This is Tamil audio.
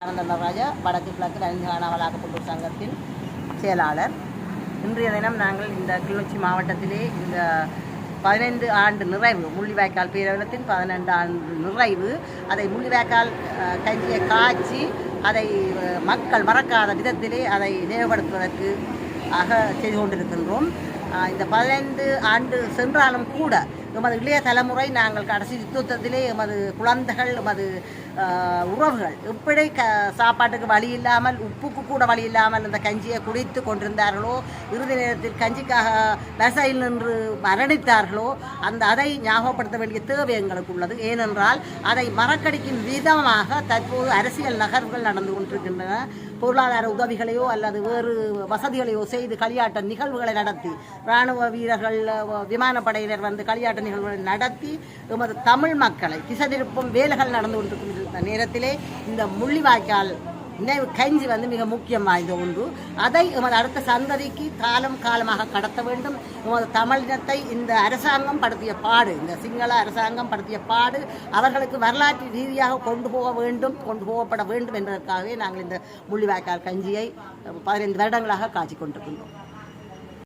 ஆனந்த கொடுங்க வடக்கு கிழக்கு நலிஞ்சான வளாகப்புள்ளூர் சங்கத்தின் செயலாளர். இன்றைய தினம் நாங்கள் இந்த கிளிநொச்சி மாவட்டத்திலே இந்த பதினைந்து ஆண்டு நிறைவு முள்ளிவாய்க்கால் பேரவலத்தின் பதினெண்டு ஆண்டு நிறைவு அதை முள்ளிவாய்க்கால் அஹ், கஞ்சியை காய்ச்சி அதை மக்கள் மறக்காத விதத்திலே அதை நினைவுபடுத்துவதற்கு ஆக செய்து கொண்டிருக்கின்றோம். இந்த பதினைந்து ஆண்டு சென்றாலும் கூட எமது இளைய தலைமுறை நாங்கள் கடைசி யுத்தத்திலே எமது குழந்தைகள் எமது உறவுகள் எப்படி க சாப்பாட்டுக்கு வழி இல்லாமல் உப்புக்கு கூட வழி இல்லாமல் அந்த கஞ்சியை குடித்து கொண்டிருந்தார்களோ இறுதி நேரத்தில் கஞ்சிக்காக வசையில் நின்று மரணித்தார்களோ அந்த அதை ஞாபகப்படுத்த வேண்டிய தேவை எங்களுக்கு உள்ளது. ஏனென்றால் அதை மறக்கடிக்கும் விதமாக தற்போது அரசியல் நகர்வுகள் நடந்து கொண்டிருக்கின்றன. பொருளாதார உதவிகளையோ அல்லது வேறு வசதிகளையோ செய்து களியாட்ட நிகழ்வுகளை நடத்தி இராணுவ வீரர்கள் விமானப்படையினர் வந்து களியாட்ட நிகழ்வுகளை நடத்தி எமது தமிழ் மக்களை திசதிருப்பும் வேலைகள் நடந்து கொண்டிருக்கும் நேரத்திலே இந்த முள்ளிவாய்க்கால் நினைவு கஞ்சி வந்து மிக முக்கியம் வாய்ந்த ஒன்று. அதை எமது அடுத்த சந்ததிக்கு காலம் காலமாக கடத்த வேண்டும். எமது தமிழினத்தை இந்த அரசாங்கம் படுத்திய பாடு இந்த சிங்கள அரசாங்கம் படுத்திய பாடு அவர்களுக்கு வரலாற்று ரீதியாக கொண்டு போக வேண்டும் கொண்டு போகப்பட வேண்டும் என்பதற்காகவே நாங்கள் இந்த முள்ளிவாய்க்கால் கஞ்சியை பதினைந்து வருடங்களாக காட்சி கொண்டிருக்கின்றோம்